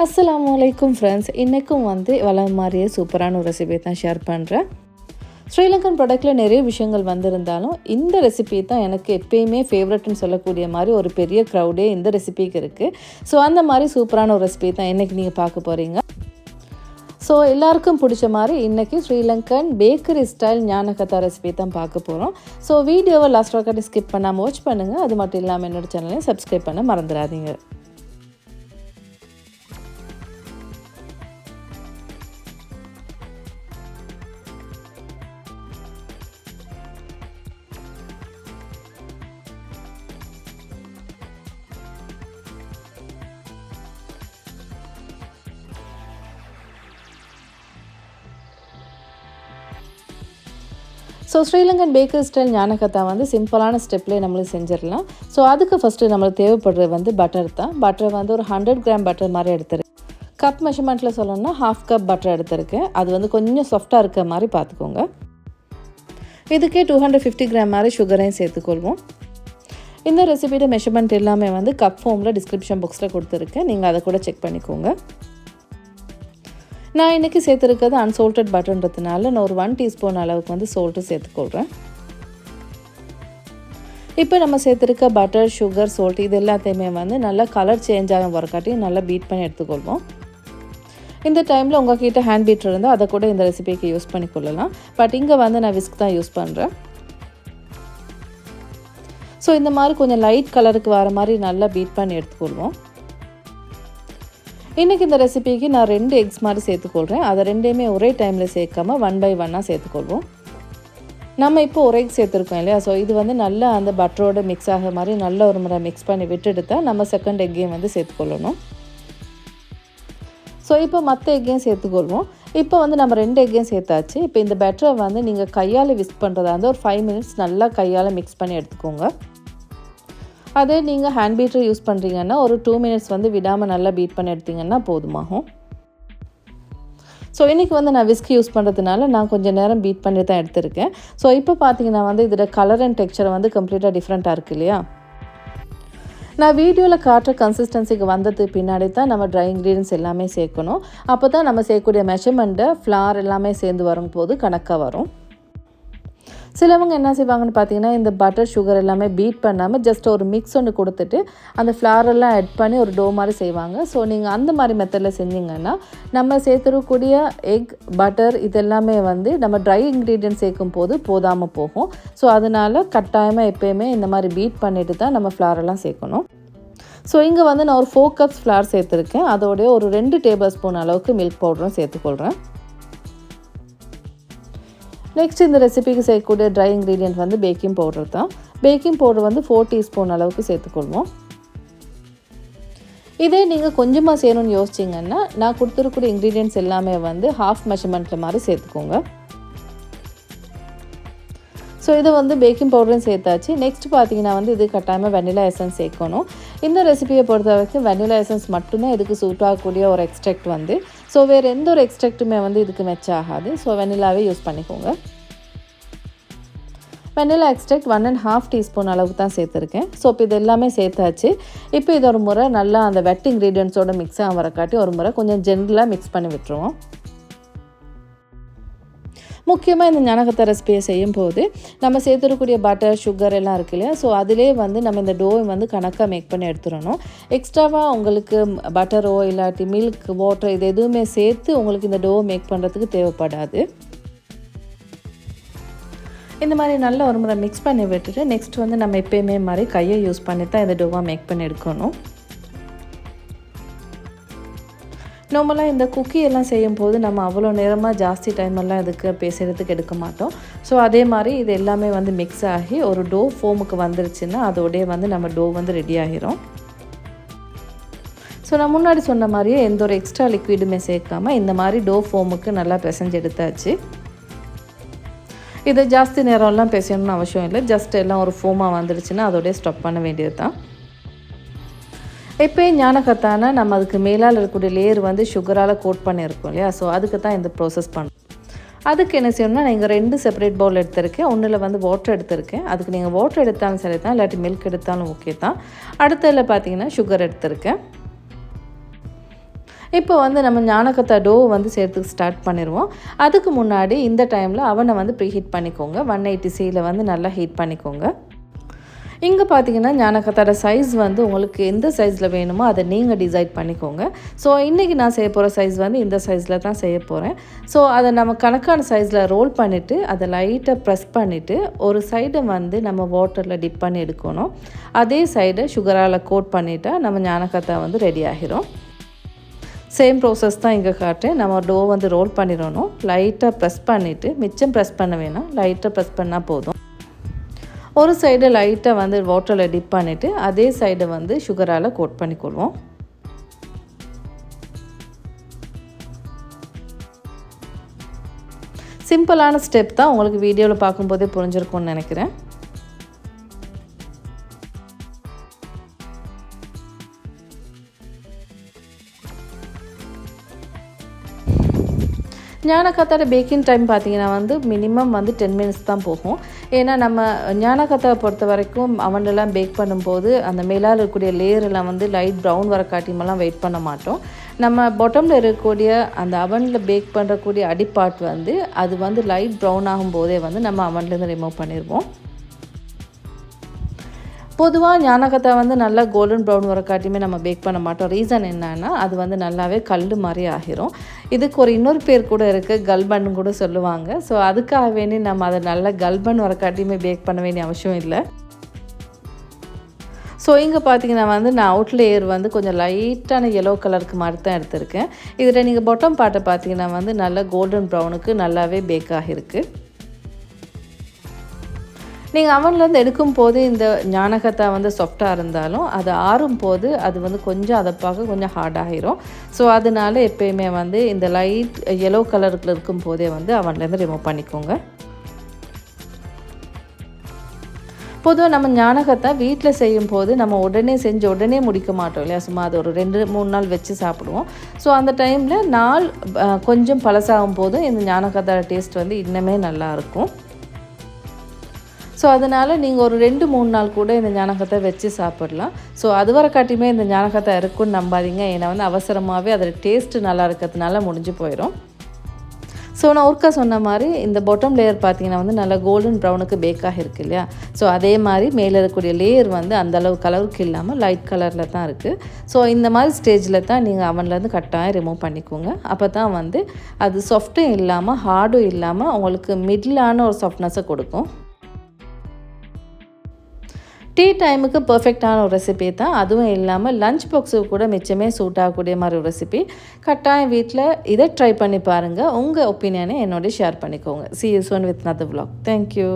அஸ்லாம் வலைக்கும் ஃப்ரெண்ட்ஸ் இன்றைக்கும் வந்து வளம் மாதிரியே சூப்பரான ஒரு ரெசிபி தான் ஷேர் பண்ணுறேன் ஸ்ரீலங்கன் ப்ராடக்ட்டில் நிறைய விஷயங்கள் வந்திருந்தாலும் இந்த ரெசிபி தான் எனக்கு எப்பயுமே ஃபேவரட்னு சொல்லக்கூடிய மாதிரி ஒரு பெரிய க்ரௌடே இந்த ரெசிபிக்கு இருக்குது ஸோ அந்த மாதிரி சூப்பரான ஒரு ரெசிபி தான் இன்றைக்கி நீங்கள் பார்க்க போகிறீங்க ஸோ எல்லாருக்கும் பிடிச்ச மாதிரி இன்றைக்கி Sri Lankan bakery style nankhatai recipe தான் பார்க்க போகிறோம் ஸோ வீடியோவை லாஸ்ட் வரைக்கும் ஸ்கிப் பண்ணாமல் வாட்ச் பண்ணுங்கள் அது மட்டும் இல்லாமல் என்னோட சேனலையும் சப்ஸ்கிரைப் பண்ண மறந்துடாதீங்க. So Sri Lankan baker style nankhatai வந்து சிம்பிளான ஸ்டெப்லேயே நம்மளும் செஞ்சிடலாம். ஸோ அதுக்கு ஃபஸ்ட்டு நம்மளுக்கு தேவைப்படுறது வந்து பட்டர் தான். பட்டர் வந்து ஒரு ஹண்ட்ரட் கிராம் பட்டர் மாதிரி எடுத்துருக்கு கப் மெஷர்மெண்ட்டில் சொல்லணும்னா ஹாஃப் கப் பட்டர் எடுத்திருக்கேன். அது வந்து கொஞ்சம் சாஃப்டாக இருக்க மாதிரி பார்த்துக்கோங்க. இதுக்கே டூ ஹண்ட்ரட் ஃபிஃப்டி கிராம் மாதிரி சுகரையும் சேர்த்துக்கொள்வோம். இந்த ரெசிபியோட மெஷர்மெண்ட் எல்லாமே வந்து கப் ஃபார்மில் டிஸ்கிரிப்ஷன் பாக்ஸில் கொடுத்துருக்கேன். நீங்கள் அதை கூட செக் பண்ணிக்கோங்க. நான் இன்றைக்கி சேர்த்துருக்கிறது அன்சோல்டட் பட்டர்ன்றதுனால நான் ஒரு ஒன் டீஸ்பூன் அளவுக்கு வந்து சோல்ட்டு சேர்த்துக்கொள்கிறேன் இப்போ நம்ம சேர்த்துருக்க பட்டர் சுகர் சோல்ட் இது எல்லாத்தையுமே வந்து நல்லா கலர் சேஞ்ச் ஆகும் வரக்காட்டியும் நல்லா பீட் பண்ணி எடுத்துக்கொள்வோம். இந்த டைமில் உங்கள் கிட்டே ஹேண்ட் பீட்டர் இருந்தால் அதை கூட இந்த ரெசிபிக்கு யூஸ் பண்ணி கொள்ளலாம். பட் இங்கே வந்து நான் விஸ்க் தான் யூஸ் பண்ணுறேன் ஸோ இந்த மாதிரி கொஞ்சம் லைட் கலருக்கு வர மாதிரி நல்லா பீட் பண்ணி எடுத்துக்கொள்வோம். இன்றைக்கி இந்த ரெசிபிக்கு நான் ரெண்டு எக்ஸ் மாதிரி சேர்த்துக்கொள்கிறேன் அதை ரெண்டையுமே ஒரே டைமில் சேர்க்காம ஒன் பை ஒன்னாக சேர்த்துக்கொள்வோம். நம்ம இப்போ ஒரு எக் சேர்த்துருக்கோம் இல்லையா? ஸோ இது வந்து நல்லா அந்த பட்டரோட மிக்ஸ் ஆகிற மாதிரி நல்ல ஒரு முறை மிக்ஸ் பண்ணி விட்டுட்டு தான் நம்ம செகண்ட் எக்கையும் வந்து சேர்த்துக்கொள்ளணும். ஸோ இப்போ மற்ற எக்கையும் சேர்த்துக்கொள்வோம். இப்போ வந்து நம்ம ரெண்டு எக்கையும் சேர்த்தாச்சு. இப்போ இந்த பெட்டரை வந்து நீங்கள் கையால் விஸ்க் பண்ணுறதா இருந்தால் ஒரு ஃபைவ் மினிட்ஸ் நல்லா கையால் மிக்ஸ் பண்ணி எடுத்துக்கோங்க. அதே நீங்கள் ஹேண்ட் பீட்டர் யூஸ் பண்ணுறீங்கன்னா ஒரு டூ மினிட்ஸ் வந்து விடாமல் நல்லா பீட் பண்ணி எடுத்தீங்கன்னா போதுமாகும். ஸோ இன்றைக்கி வந்து நான் விஸ்க் யூஸ் பண்ணுறதுனால நான் கொஞ்சம் நேரம் பீட் பண்ணி தான் எடுத்திருக்கேன். ஸோ இப்போ பார்த்தீங்கன்னா வந்து இதோட கலர் அண்ட் டெக்ஸ்சர் வந்து கம்ப்ளீட்டாக டிஃப்ரெண்ட்டாக இருக்குது இல்லையா? நான் வீடியோவில் காட்டுற கன்சிஸ்டன்சிக்கு வந்தது பின்னாடி தான் நம்ம ட்ரை இன்க்ரீடியன்ஸ் எல்லாமே சேர்க்கணும். அப்போ தான் நம்ம சேர்க்கக்கூடிய மெஷர்மெண்ட்டை ஃப்ளார் எல்லாமே சேர்ந்து வரும்போது கணக்காக வரும். சிலவங்க என்ன செய்வாங்கன்னு பார்த்தீங்கன்னா இந்த பட்டர் சுகர் எல்லாமே பீட் பண்ணாமல் ஜஸ்ட் ஒரு மிக்ஸ் ஒன்று கொடுத்துட்டு அந்த ஃப்ளாரெல்லாம் ஆட் பண்ணி ஒரு டோ மாதிரி செய்வாங்க. ஸோ நீங்கள் அந்த மாதிரி மெத்தடில் செஞ்சீங்கன்னா நம்ம சேர்த்துருக்கூடிய எக் பட்டர் இது எல்லாமே வந்து நம்ம ட்ரை இன்க்ரீடியன்ட் சேர்க்கும் போது போதாமல் போகும். ஸோ அதனால் கட்டாயமாக எப்போயுமே இந்த மாதிரி பீட் பண்ணிட்டு தான் நம்ம ஃப்ளாரெல்லாம் சேர்க்கணும். ஸோ இங்கே வந்து நான் ஒரு ஃபோர் கப்ஸ் ஃப்ளார் சேர்த்துருக்கேன். அதோடைய ஒரு ரெண்டு டேபிள் ஸ்பூன் அளவுக்கு மில்க் பவுடரும் சேர்த்துக்கொள்கிறேன் நெக்ஸ்ட் இந்த ரெசிபிக்கு சேர்க்கக்கூடிய ட்ரை இன்க்ரீடியன்ட் வந்து பேக்கிங் பவுடர் தான். பேக்கிங் பவுடர் வந்து ஃபோர் டீஸ்பூன் அளவுக்கு சேர்த்துக்கொள்வோம். இதே நீங்கள் கொஞ்சமாக செய்யணும்னு யோசிச்சிங்கன்னா நான் கொடுத்துருக்கூடிய இன்க்ரீடியன்ட்ஸ் எல்லாமே வந்து ஹாஃப் மெஷர்மெண்ட்டில் மாதிரி சேர்த்துக்கோங்க. ஸோ இது வந்து பேக்கிங் பவுடரும் சேர்த்தாச்சு. நெக்ஸ்ட் பார்த்தீங்கன்னா வந்து இது கட்டாயமாக வெனிலா எசன்ஸ் சேர்க்கணும். இந்த ரெசிபியை பொறுத்த வரைக்கும் வெனிலா எசன்ஸ் மட்டும்தான் இதுக்கு சூட் ஆகக்கூடிய ஒரு எக்ஸ்ட்ராக்ட் வந்து. ஸோ வேறு எந்த ஒரு எக்ஸ்ட்ராக்ட்டுமே வந்து இதுக்கு மெச்ச ஆகாது. ஸோ வெனிலாவே யூஸ் பண்ணிக்கோங்க. Vanilla extract one and half teaspoon அளவுக்கு தான் சேர்த்துருக்கேன். ஸோ இப்போ இது எல்லாமே சேர்த்தாச்சு. இப்போ இது ஒரு முறை நல்லா அந்த வெட் இன்க்ரீடியன்ஸோட மிக்ஸ் ஆக வரக்காட்டி ஒரு முறை கொஞ்சம் ஜென்ரலாக மிக்ஸ் பண்ணி விட்டுருவோம். முக்கியமாக இந்த ஞானகத்தை ரெசிபியை செய்யும் போது நம்ம சேர்த்துருக்கூடிய பட்டர் சுகர் எல்லாம் இருக்கு இல்லையா? ஸோ அதிலே வந்து நம்ம இந்த டோவை வந்து கணக்காக மேக் பண்ணி எடுத்துடணும். எக்ஸ்ட்ராவாக உங்களுக்கு பட்டரோ இல்லாட்டி மில்க் வாட்டர் இது எதுவுமே சேர்த்து உங்களுக்கு இந்த டோவை மேக் பண்ணுறதுக்கு தேவைப்படாது. இந்த மாதிரி நல்ல ஒரு முறை மிக்ஸ் பண்ணி விட்டுட்டு நெக்ஸ்ட் வந்து நம்ம எப்பயுமே மாதிரி கையை யூஸ் பண்ணி தான் இந்த டோவாக மேக் பண்ணி எடுக்கணும். நார்மலாக இந்த குக்கி எல்லாம் செய்யும்போது நம்ம அவ்வளோ நேரமாக ஜாஸ்தி டைம் எல்லாம் இதுக்கு பேசுகிறதுக்கு எடுக்க மாட்டோம். ஸோ அதே மாதிரி இது எல்லாமே வந்து மிக்ஸ் ஆகி ஒரு டோ ஃபோமுக்கு வந்துருச்சுன்னா அதோடய வந்து நம்ம டோ வந்து ரெடி ஆகிரும் ஸோ நான் முன்னாடி சொன்ன மாதிரியே எந்த ஒரு எக்ஸ்ட்ரா லிக்விடுமே சேர்க்காமல் இந்த மாதிரி டோ ஃபோமுக்கு நல்லா பிசைஞ்சு எடுத்தாச்சு. இதை ஜாஸ்தி நேரம்லாம் பேசணும்னு அவசியம் இல்லை. ஜஸ்ட் எல்லாம் ஒரு ஃபோமாக வந்துடுச்சுன்னா அதோடய ஸ்டப் பண்ண வேண்டியது தான் எப்போயும் ஞானகத்தானா நம்ம அதுக்கு மேலால் இருக்கக்கூடிய லேயர் வந்து சுகரால் கோட் பண்ணியிருக்கோம் இல்லையா? ஸோ அதுக்கு தான் இந்த ப்ராசஸ் பண்ணணும் அதுக்கு என்ன செய்யணும்னா நீங்கள் ரெண்டு செப்பரேட் பவுல் எடுத்திருக்கேன். ஒன்றில் வந்து வாட்டர் எடுத்திருக்கேன். அதுக்கு நீங்கள் வாட்டர் எடுத்தாலும் சரி தான் இல்லாட்டி மில்க் எடுத்தாலும் ஓகே தான். அடுத்ததில் பார்த்தீங்கன்னா சுகர் எடுத்திருக்கேன். இப்போ வந்து நம்ம ஞானக்கத்தா டோ வந்து சேர்த்துக்கு ஸ்டார்ட் பண்ணிடுவோம் அதுக்கு முன்னாடி இந்த டைமில் அவனை வந்து ப்ரீ ஹீட் பண்ணிக்கோங்க ஒன் எயிட்டி சியில் வந்து நல்லா ஹீட் பண்ணிக்கோங்க. இங்கே பார்த்தீங்கன்னா ஞானக்கத்தோட சைஸ் வந்து உங்களுக்கு எந்த சைஸில் வேணுமோ அதை நீங்கள் டிசைட் பண்ணிக்கோங்க. ஸோ இன்றைக்கி நான் செய்ய போகிற சைஸ் வந்து இந்த சைஸில் தான் செய்ய போகிறேன் ஸோ அதை நம்ம கணக்கான சைஸில் ரோல் பண்ணிவிட்டு அதை லைட்டாக ப்ரெஸ் பண்ணிவிட்டு ஒரு சைடை வந்து நம்ம வாட்டரில் டிப் பண்ணி எடுக்கணும். அதே சைடை சுகரால் கோட் பண்ணிவிட்டா நம்ம ஞானக்கத்தா வந்து ரெடி ஆகிரும். சேம் ப்ரோசஸ் தான் இங்கே காட்டேன் நம்ம டோ வந்து ரோல் பண்ணிடணும். லைட்டாக ப்ரெஸ் பண்ணிவிட்டு மிச்சம் ப்ரெஸ் பண்ண வேணாம். லைட்டாக ப்ரெஸ் பண்ணால் போதும். ஒரு சைடு லைட்டாக வந்து வாட்டரில் டிப் பண்ணிவிட்டு அதே சைடை வந்து சுகரால் கோட் பண்ணிக்கொள்வோம். சிம்பிளான ஸ்டெப் தான் உங்களுக்கு வீடியோவில் பார்க்கும்போதே புரிஞ்சிருக்கும்னு நினைக்கிறேன். ஞானக்கத்தாட பேக்கிங் டைம் பார்த்தீங்கன்னா வந்து மினிமம் வந்து டென் மினிட்ஸ் தான் போகும். ஏன்னா நம்ம ஞானகத்தை பொறுத்த வரைக்கும் அவனெல்லாம் பேக் பண்ணும்போது அந்த மேலால் இருக்கக்கூடிய லேயரெல்லாம் வந்து லைட் ப்ரௌன் வர காட்டியுமெல்லாம் வெயிட் பண்ண மாட்டோம். நம்ம பொட்டமில் இருக்கக்கூடிய அந்த அவனில் பேக் பண்ணுறக்கூடிய அடிப்பாட் வந்து அது வந்து லைட் ப்ரௌன் ஆகும்போதே வந்து நம்ம அவன்லேருந்து ரிமூவ் பண்ணிடுவோம் பொதுவாக ஞானகத்தை வந்து நல்லா கோல்டன் ப்ரௌன் வர காட்டியுமே நம்ம பேக் பண்ண மாட்டோம். ரீசன் என்னன்னா அது வந்து நல்லாவே கல் மாதிரி ஆகிரும். இதுக்கு ஒரு இன்னொரு பேர் கூட இருக்குது கல்பன் கூட சொல்லுவாங்க. ஸோ அதுக்காக வேண்டி நம்ம அதை நல்லா கல்பன் வர காட்டியுமே பேக் பண்ண வேண்டிய அவசியம் இல்லை. ஸோ இங்கே பார்த்தீங்கன்னா வந்து நான் அவுட் லேயர் வந்து கொஞ்சம் லைட்டான எல்லோ கலருக்கு மாதிரி தான் எடுத்திருக்கேன். இதில் நீங்கள் பொட்டம் பாட்டை பார்த்தீங்கன்னா வந்து நல்லா கோல்டன் ப்ரௌனுக்கு நல்லாவே பேக் ஆகிருக்கு. நீங்கள் அவன்லேருந்து எடுக்கும் போது இந்த ஞானகத்தை வந்து சாஃப்டாக இருந்தாலும் அது ஆறும் போது அது வந்து கொஞ்சம் அதை பார்க்க கொஞ்சம் ஹார்டாகிரும் ஸோ அதனால எப்பயுமே வந்து இந்த லைட் எல்லோ கலருக்கு இருக்கும் போதே வந்து அவன்லேருந்து ரிமூவ் பண்ணிக்கோங்க. பொதுவாக நம்ம ஞானகத்தை வீட்டில் செய்யும் போது நம்ம உடனே செஞ்சு உடனே முடிக்க மாட்டோம் இல்லையா? சும்மா அது ஒரு ரெண்டு மூணு நாள் வச்சு சாப்பிடுவோம். ஸோ அந்த டைமில் நாள் கொஞ்சம் பழசாகும் போதும் இந்த ஞானகத்தோட டேஸ்ட் வந்து இன்னுமே நல்லாயிருக்கும் ஸோ அதனால் நீங்கள் ஒரு ரெண்டு மூணு நாள் கூட இந்த ஞானகத்தை வச்சு சாப்பிடலாம். ஸோ அது வர காட்டியுமே இந்த ஞானகத்தை இருக்குன்னு நம்பாதீங்க. ஏன்னா வந்து அவசரமாகவே அதில் டேஸ்ட்டு நல்லா இருக்கிறதுனால முடிஞ்சு போயிடும் ஸோ நான் ஒர்க்கா சொன்ன மாதிரி இந்த பாட்டம் லேயர் பார்த்தீங்கன்னா வந்து நல்லா கோல்டன் ப்ரௌனுக்கு பேக்காக இருக்குது இல்லையா? ஸோ அதே மாதிரி மேலே இருக்கக்கூடிய லேயர் வந்து அந்தளவு கலருக்கு இல்லாமல் லைட் கலரில் தான் இருக்குது ஸோ இந்த மாதிரி ஸ்டேஜில் தான் நீங்கள் அவன்லேருந்து கட்டாயம் ரிமூவ் பண்ணிக்கோங்க. அப்போ தான் வந்து அது சாஃப்ட்டும் இல்லாமல் ஹார்டும் இல்லாமல் உங்களுக்கு மிடிலான ஒரு சாஃப்ட்னஸை கொடுக்கும். டீ டைமுக்கு பர்ஃபெக்டான ஒரு ரெசிபி தான். அதுவும் இல்லாமல் லஞ்ச் பாக்ஸுக்கு கூட மிச்சமே சூட் ஆகக்கூடிய மாதிரி ஒரு ரெசிபி கட்டாயம் வீட்டில் இதை ட்ரை பண்ணி பாருங்கள் உங்கள் ஒப்பீனியனை என்னோட ஷேர் பண்ணிக்கோங்க. சி யூ சோன் வித் நத் vlog. Thank you